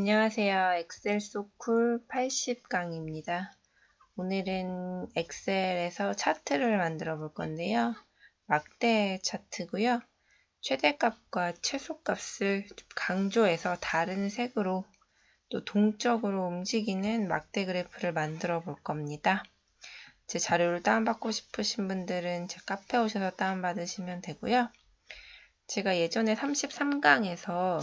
안녕하세요. 엑셀 소쿨 80강입니다. 오늘은 엑셀에서 차트를 만들어 볼 건데요. 막대 차트고요. 최대값과 최소값을 강조해서 다른 색으로 또 동적으로 움직이는 막대 그래프를 만들어 볼 겁니다. 제 자료를 다운받고 싶으신 분들은 제 카페 오셔서 다운받으시면 되고요. 제가 예전에 33강에서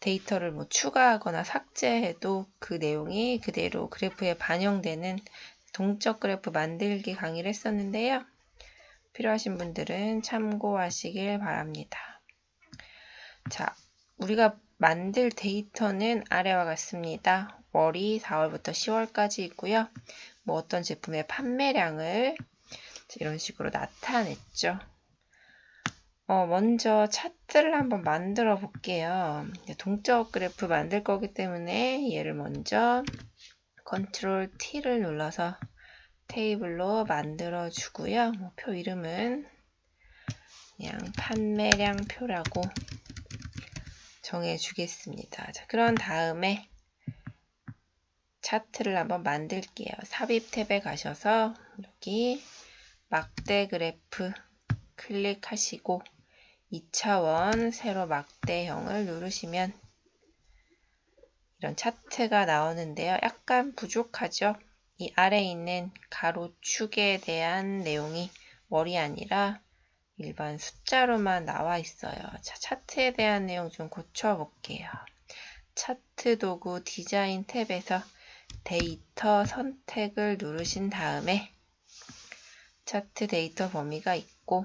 데이터를 뭐 추가하거나 삭제해도 그 내용이 그대로 그래프에 반영되는 동적 그래프 만들기 강의를 했었는데요. 필요하신 분들은 참고하시길 바랍니다. 자, 우리가 만들 데이터는 아래와 같습니다. 월이 4월부터 10월까지 있고요. 뭐 어떤 제품의 판매량을 이런 식으로 나타냈죠. 어, 먼저 차트를 한번 만들어 볼게요. 동적 그래프 만들 거기 때문에 얘를 먼저 컨트롤 T를 눌러서 테이블로 만들어 주고요. 뭐 표 이름은 그냥 판매량 표라고 정해 주겠습니다. 자, 그런 다음에 차트를 한번 만들게요. 삽입 탭에 가셔서 여기 막대 그래프 클릭하시고 2차원 세로 막대형을 누르시면 이런 차트가 나오는데요. 약간 부족하죠? 이 아래에 있는 가로축에 대한 내용이 월이 아니라 일반 숫자로만 나와 있어요. 자, 차트에 대한 내용 좀 고쳐볼게요. 차트 도구 디자인 탭에서 데이터 선택을 누르신 다음에 차트 데이터 범위가 있고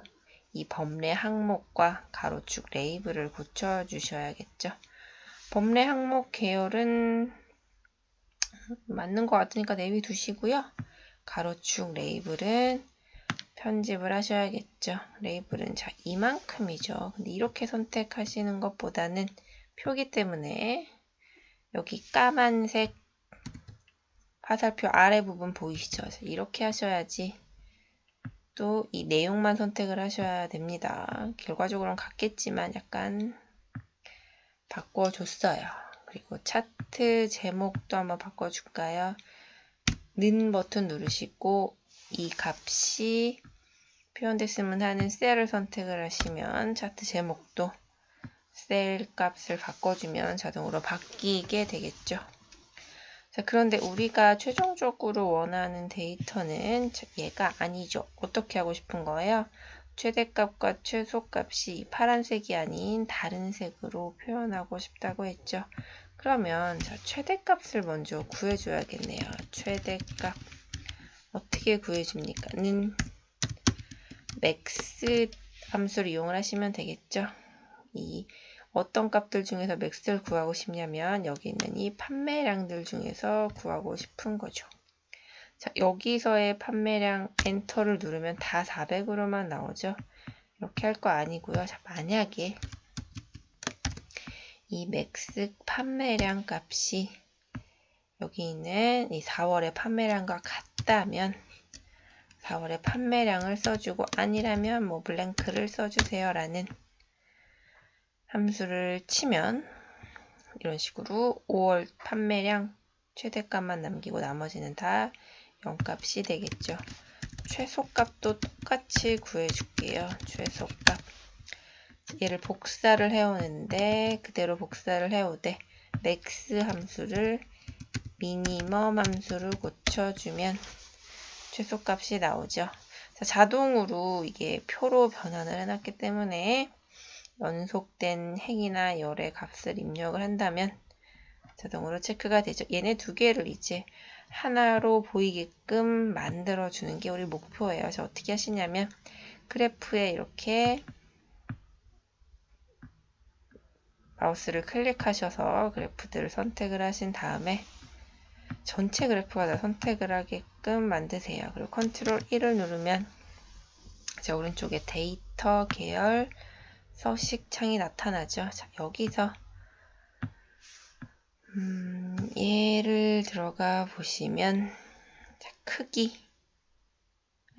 이 범례 항목과 가로축 레이블을 고쳐 주셔야겠죠. 범례 항목 계열은 맞는 것 같으니까 내비 두시고요. 가로축 레이블은 편집을 하셔야겠죠. 레이블은 자 이만큼이죠. 근데 이렇게 선택하시는 것보다는 표기 때문에 여기 까만색 화살표 아래 부분 보이시죠? 이렇게 하셔야지 또 이 내용만 선택을 하셔야 됩니다. 결과적으로는 같겠지만 약간 바꿔줬어요. 그리고 차트 제목도 한번 바꿔줄까요? 는 버튼 누르시고 이 값이 표현됐으면 하는 셀을 선택을 하시면 차트 제목도 셀 값을 바꿔주면 자동으로 바뀌게 되겠죠. 자, 그런데 우리가 최종적으로 원하는 데이터는 얘가 아니죠. 어떻게 하고 싶은 거예요? 최대값과 최소값이 파란색이 아닌 다른 색으로 표현하고 싶다고 했죠. 그러면 자, 최대값을 먼저 구해줘야겠네요. 최대값 어떻게 구해줍니까? 는 맥스 함수를 이용을 하시면 되겠죠. 이 어떤 값들 중에서 맥스를 구하고 싶냐면 여기 있는 이 판매량들 중에서 구하고 싶은 거죠. 자, 여기서의 판매량 엔터를 누르면 다 400으로만 나오죠. 이렇게 할 거 아니고요. 자, 만약에 이 맥스 판매량 값이 여기 있는 이 4월의 판매량과 같다면 4월의 판매량을 써주고 아니라면 뭐 블랭크를 써주세요 라는 함수를 치면 이런 식으로 5월 판매량 최대값만 남기고 나머지는 다 0값이 되겠죠. 최소값도 똑같이 구해줄게요. 최소값. 얘를 복사를 해오는데 그대로 복사를 해오되 맥스 함수를 미니멈 함수를 고쳐주면 최소값이 나오죠. 자, 자동으로 이게 표로 변환을 해놨기 때문에 연속된 행이나 열의 값을 입력을 한다면 자동으로 체크가 되죠. 얘네 두 개를 이제 하나로 보이게끔 만들어 주는 게 우리 목표예요. 그래서 어떻게 하시냐면 그래프에 이렇게 마우스를 클릭하셔서 그래프들을 선택을 하신 다음에 전체 그래프가 다 선택을 하게끔 만드세요. 그리고 컨트롤 1을 누르면 자 오른쪽에 데이터 계열 서식 창이 나타나죠. 자, 여기서 음, 얘를 들어가 보시면 자, 크기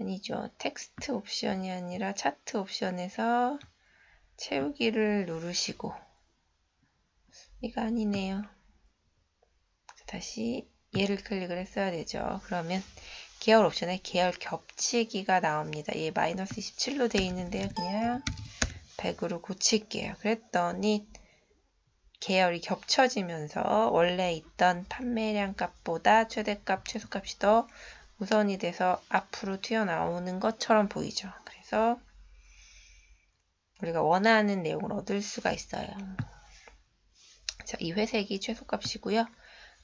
아니죠. 텍스트 옵션이 아니라 차트 옵션에서 채우기를 누르시고 이거 아니네요. 다시 얘를 클릭을 했어야 되죠. 그러면 계열 옵션에 계열 겹치기가 나옵니다. 얘 마이너스 27로 되어 있는데요. 그냥 100으로 고칠게요. 그랬더니 계열이 겹쳐지면서 원래 있던 판매량 값보다 최대값, 최소값이 더 우선이 돼서 앞으로 튀어나오는 것처럼 보이죠. 그래서 우리가 원하는 내용을 얻을 수가 있어요. 자, 이 회색이 최소값이고요.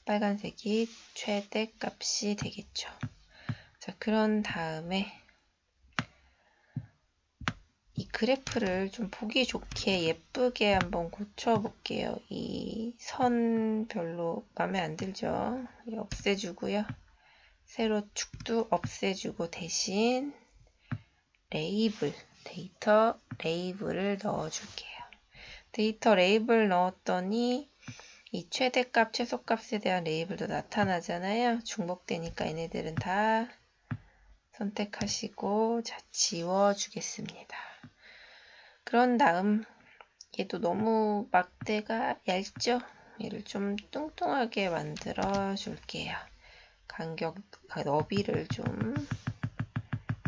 빨간색이 최대값이 되겠죠. 자, 그런 다음에 이 그래프를 좀 보기 좋게 예쁘게 한번 고쳐 볼게요. 이 선 별로 마음에 안 들죠? 없애주고요. 세로 축도 없애주고 대신 레이블, 데이터 레이블을 넣어줄게요. 데이터 레이블 넣었더니 이 최대값, 최소값에 대한 레이블도 나타나잖아요. 중복되니까 얘네들은 다 선택하시고 자 지워주겠습니다. 그런 다음 얘도 너무 막대가 얇죠? 얘를 좀 뚱뚱하게 만들어 줄게요. 간격, 아, 너비를 좀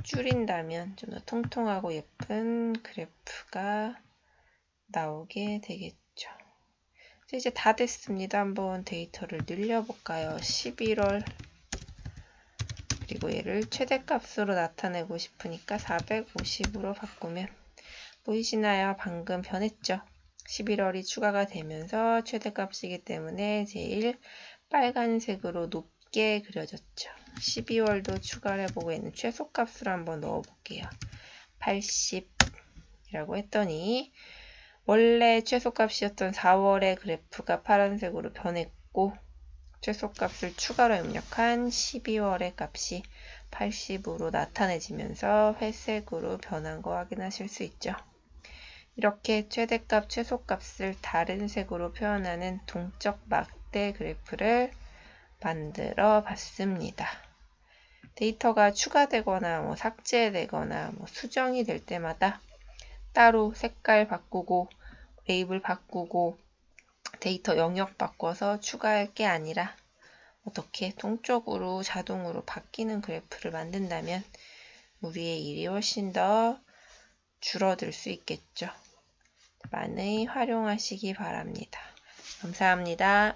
줄인다면 좀 더 통통하고 예쁜 그래프가 나오게 되겠죠. 이제 다 됐습니다. 한번 데이터를 늘려볼까요? 11월 그리고 얘를 최대값으로 나타내고 싶으니까 450으로 바꾸면 보이시나요? 방금 변했죠? 11월이 추가가 되면서 최대값이기 때문에 제일 빨간색으로 높게 그려졌죠. 12월도 추가를 해보고 있는 최소값을 한번 넣어볼게요. 80이라고 했더니 원래 최소값이었던 4월의 그래프가 파란색으로 변했고 최소값을 추가로 입력한 12월의 값이 80으로 나타내지면서 회색으로 변한 거 확인하실 수 있죠. 이렇게 최대값, 최소값을 다른 색으로 표현하는 동적 막대 그래프를 만들어 봤습니다. 데이터가 추가되거나 뭐 삭제되거나 뭐 수정이 될 때마다 따로 색깔 바꾸고 레이블 바꾸고 데이터 영역 바꿔서 추가할 게 아니라 어떻게 동적으로 자동으로 바뀌는 그래프를 만든다면 우리의 일이 훨씬 더 줄어들 수 있겠죠. 많이 활용하시기 바랍니다. 감사합니다.